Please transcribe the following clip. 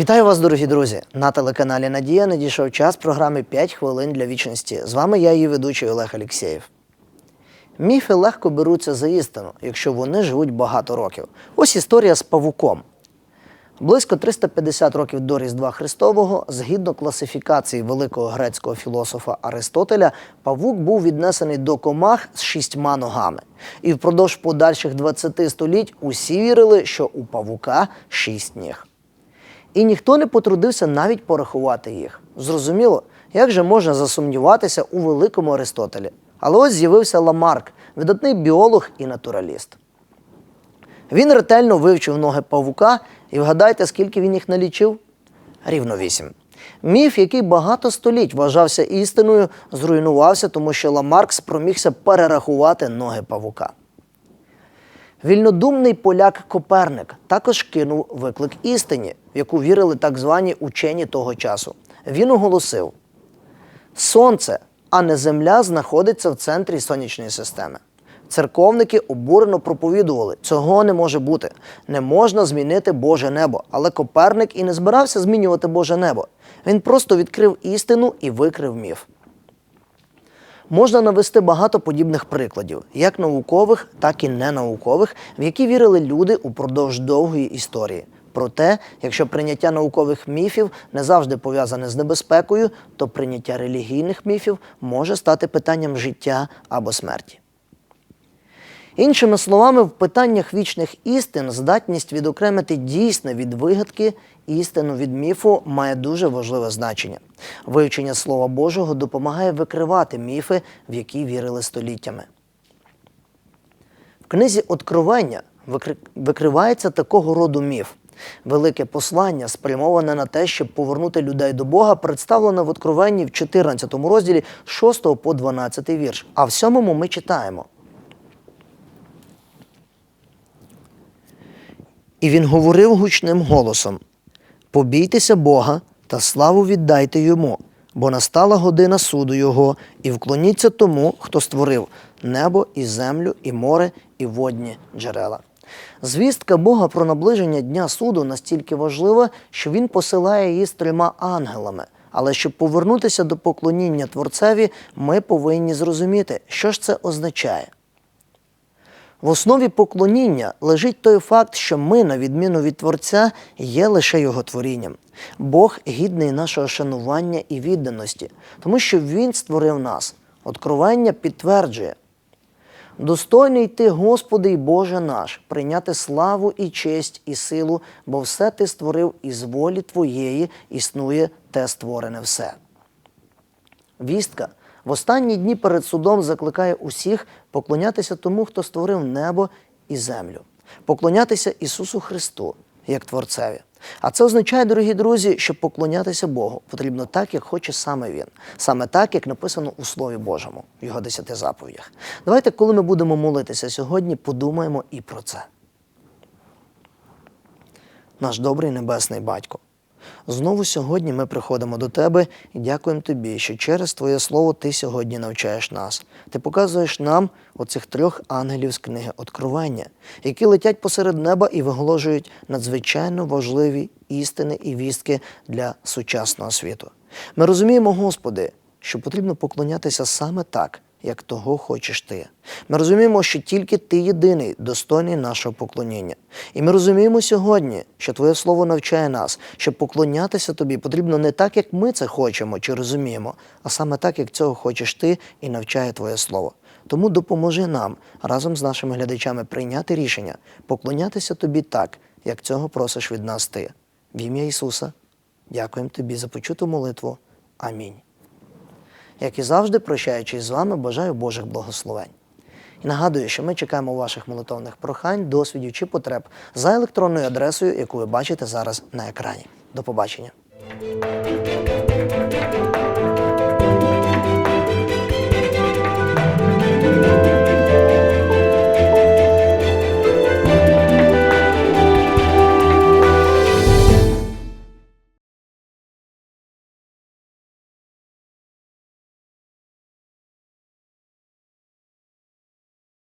Вітаю вас, дорогі друзі! На телеканалі Надія надійшов час програми «5 хвилин для вічності. З вами я, її ведучий Олег Алєксєєв. Міфи легко беруться за істину, якщо вони живуть багато років. Ось історія з павуком. Близько 350 років до Різдва Христового, згідно класифікації великого грецького філософа Аристотеля, павук був віднесений до комах з шістьма ногами. І впродовж подальших 20 століть усі вірили, що у павука шість ніг. І ніхто не потрудився навіть порахувати їх. Зрозуміло, як же можна засумніватися у великому Аристотелі. Але ось з'явився Ламарк, видатний біолог і натураліст. Він ретельно вивчив ноги павука, і вгадайте, скільки він їх налічив? Рівно вісім. Міф, який багато століть вважався істиною, зруйнувався, тому що Ламарк спромігся перерахувати ноги павука. Вільнодумний поляк Коперник також кинув виклик істині, в яку вірили так звані учені того часу. Він оголосив: Сонце, а не Земля, знаходиться в центрі сонячної системи. Церковники обурено проповідували, цього не може бути. Не можна змінити Боже небо. Але Коперник і не збирався змінювати Боже небо. Він просто відкрив істину і викрив міф. Можна навести багато подібних прикладів, як наукових, так і ненаукових, в які вірили люди упродовж довгої історії. Проте, якщо прийняття наукових міфів не завжди пов'язане з небезпекою, то прийняття релігійних міфів може стати питанням життя або смерті. Іншими словами, в питаннях вічних істин здатність відокремити дійсне від вигадки, істину від міфу має дуже важливе значення. Вивчення Слова Божого допомагає викривати міфи, в які вірили століттями. В книзі Откровення викривається такого роду міф. Велике послання, спрямоване на те, щоб повернути людей до Бога, представлено в Откровенні в 14 розділі 6 по 12 вірш. А в 7 ми читаємо. І він говорив гучним голосом: Побійтеся Бога та славу віддайте йому, бо настала година суду Його, і вклоніться тому, хто створив небо і землю, і море, і водні джерела. Звістка Бога про наближення Дня суду настільки важлива, що він посилає її з трьома ангелами. Але щоб повернутися до поклоніння Творцеві, ми повинні зрозуміти, що ж це означає. В основі поклоніння лежить той факт, що ми, на відміну від Творця, є лише його творінням. Бог гідний нашого шанування і відданості, тому що Він створив нас. Откровення підтверджує. Достойний ти, Господи й Боже наш, прийняти славу і честь і силу, бо все ти створив із волі Твоєї існує те створене все. Вістка в останні дні перед судом закликає усіх поклонятися тому, хто створив небо і землю, поклонятися Ісусу Христу як Творцеві. А це означає, дорогі друзі, що поклонятися Богу потрібно так, як хоче саме Він, саме так, як написано у Слові Божому, в його десяти заповідях. Давайте, коли ми будемо молитися сьогодні, подумаємо і про це. Наш добрий небесний батько. Знову сьогодні ми приходимо до тебе і дякуємо тобі, що через Твоє Слово Ти сьогодні навчаєш нас. Ти показуєш нам оцих трьох ангелів з книги Откровення, які летять посеред неба і виголошують надзвичайно важливі істини і вістки для сучасного світу. Ми розуміємо, Господи, що потрібно поклонятися саме так, як того хочеш ти. Ми розуміємо, що тільки ти єдиний достойний нашого поклоніння. І ми розуміємо сьогодні, що Твоє Слово навчає нас, що поклонятися тобі потрібно не так, як ми це хочемо чи розуміємо, а саме так, як цього хочеш ти і навчає Твоє Слово. Тому допоможи нам разом з нашими глядачами прийняти рішення, поклонятися тобі так, як цього просиш від нас ти. В ім'я Ісуса. Дякуємо тобі за почуту молитву. Амінь. Як і завжди, прощаючись з вами, бажаю Божих благословень. І нагадую, що ми чекаємо ваших молитовних прохань, досвідів чи потреб за електронною адресою, яку ви бачите зараз на екрані. До побачення.